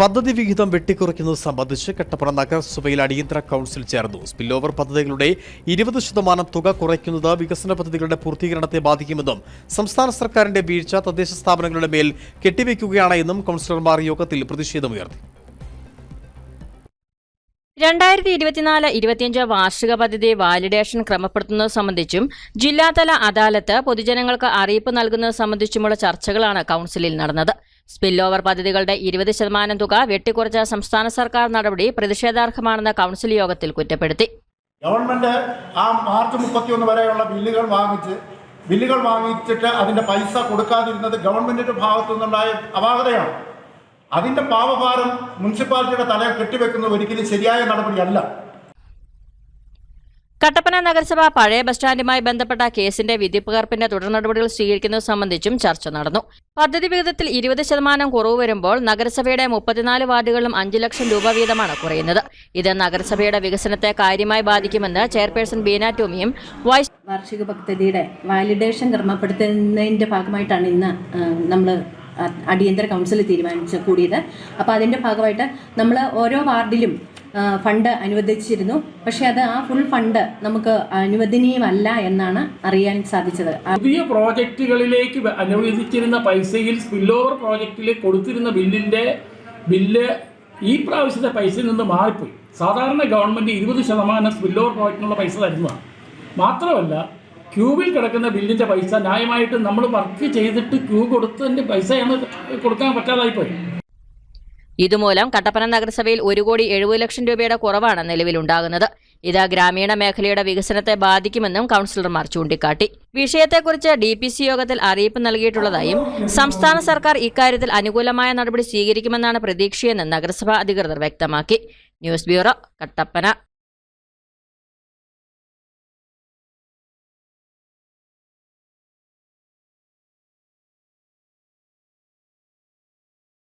പദ്ധതി വിഹിതം വെട്ടിക്കുറയ്ക്കുന്നത് സംബന്ധിച്ച് കട്ടപ്പന നഗരസഭയിൽ അടിയന്തര കൗൺസിൽ ചേർന്നു. സ്പിൽ ഓവർ പദ്ധതികളുടെ ഇരുപത് ശതമാനം തുക കുറയ്ക്കുന്നത് വികസന പദ്ധതികളുടെ പൂർത്തീകരണത്തെ ബാധിക്കുമെന്നും സംസ്ഥാന സർക്കാരിന്റെ വീഴ്ച തദ്ദേശ സ്ഥാപനങ്ങളുടെ മേൽ കെട്ടിവെക്കുകയാണ് എന്നും കൗൺസിലർമാർ യോഗത്തിൽ പ്രതിഷേധമുയർത്തി. രണ്ടായിരത്തി ഇരുപത്തിനാല് ഇരുപത്തിയഞ്ച് വാർഷിക പദ്ധതി വാലിഡേഷൻ ക്രമപ്പെടുത്തുന്നത് സംബന്ധിച്ചും ജില്ലാതല അദാലത്ത് പൊതുജനങ്ങൾക്ക് അറിയിപ്പ് നൽകുന്നത് സംബന്ധിച്ചുമുള്ള ചർച്ചകളാണ് കൌൺസിലിൽ നടന്നത്. സ്പിൽ ഓവർ പദ്ധതികളുടെ ഇരുപത് ശതമാനം തുക വെട്ടിക്കുറച്ച സംസ്ഥാന സർക്കാർ നടപടി പ്രതിഷേധാർഹമാണെന്ന് കൗൺസിൽ യോഗത്തിൽ കുറ്റപ്പെടുത്തി. ഗവൺമെന്റ് ആ മാർച്ച് മുപ്പത്തിയൊന്ന് വരെയുള്ള ബില്ലുകൾ വാങ്ങിച്ച് ബില്ലുകൾ വാങ്ങിച്ചിട്ട് അതിന്റെ പൈസ കൊടുക്കാതിരുന്നത് ഗവൺമെന്റിന്റെ ഭാഗത്തു നിന്നുണ്ടായ അപാകതയാണ്. അതിന്റെ പാവഭാരം മുനിസിപ്പാലിറ്റിയുടെ തലയിൽ കെട്ടിവെക്കുന്നത് ഒരിക്കലും ശരിയായ നടപടിയല്ല. കട്ടപ്പന നഗരസഭ പഴയ ബസ് സ്റ്റാൻഡുമായി ബന്ധപ്പെട്ട കേസിന്റെ വിധിപ്പകർപ്പിന്റെ തുടർ നടപടികൾ സ്വീകരിക്കുന്നത് സംബന്ധിച്ചും ചർച്ച നടന്നു. പദ്ധതി വിഹിതത്തിൽ ഇരുപത് ശതമാനം കുറവ് വരുമ്പോൾ നഗരസഭയുടെ മുപ്പത്തിനാല് വാർഡുകളിലും അഞ്ച് ലക്ഷം രൂപ വീതമാണ് കുറയുന്നത്. ഇത് നഗരസഭയുടെ വികസനത്തെ കാര്യമായി ബാധിക്കുമെന്ന് ചെയർപേഴ്സൺ ബീന ടോമിയും വൈസ് വാർഷിക പദ്ധതിയുടെ വാലിഡേഷൻ ക്രമപ്പെടുത്തുന്നതിന്റെ ഭാഗമായിട്ടാണ് ഇന്ന് നമ്മൾ അടിയന്തര കൗൺസിൽ തീരുമാനിച്ച് കൂടിയത്. അപ്പോൾ അതിന്റെ ഭാഗമായിട്ട് നമ്മൾ ഓരോ വാർഡിലും ഫണ്ട് അനുവദിച്ചിരുന്നു. പക്ഷേ അത് ആ ഫുൾ ഫണ്ട് നമുക്ക് അനുവദനീയമല്ല എന്നാണ് അറിയാൻ സാധിച്ചത്. പുതിയ പ്രോജക്റ്റുകളിലേക്ക് അനുവദിച്ചിരുന്ന പൈസയിൽ സ്പിൽ ഓവർ പ്രോജക്റ്റിൽ കൊടുത്തിരുന്ന ബില്ലിന്റെ ബില്ല് ഈ പ്രാവശ്യത്തെ പൈസയിൽ നിന്ന് മാറിപ്പോയി. സാധാരണ ഗവൺമെന്റ് ഇരുപത് ശതമാനം സ്പിൽ ഓവർ പ്രോജക്റ്റിനുള്ള പൈസ തരുന്നതാണ്. മാത്രമല്ല ക്യൂവിൽ കിടക്കുന്ന ബില്ലിന്റെ പൈസ ന്യായമായിട്ട് നമ്മൾ വർക്ക് ചെയ്തിട്ട് ക്യൂ കൊടുത്തതിന്റെ പൈസയാണ് കൊടുക്കാൻ പറ്റാതായിപ്പോയി. ഇതുമൂലം കട്ടപ്പന നഗരസഭയിൽ ഒരു കോടി എഴുപത് ലക്ഷം രൂപയുടെ കുറവാണ് നിലവിലുണ്ടാകുന്നത്. ഇത് ഗ്രാമീണ മേഖലയുടെ വികസനത്തെ ബാധിക്കുമെന്നും കൌൺസിലർമാർ ചൂണ്ടിക്കാട്ടി. വിഷയത്തെക്കുറിച്ച് ഡി പി സി യോഗത്തിൽ അറിയിപ്പ് നൽകിയിട്ടുള്ളതായും സംസ്ഥാന സർക്കാർ ഇക്കാര്യത്തിൽ അനുകൂലമായ നടപടി സ്വീകരിക്കുമെന്നാണ് പ്രതീക്ഷയെന്ന് നഗരസഭാ അധികൃതർ വ്യക്തമാക്കി. News bureau Kattappana.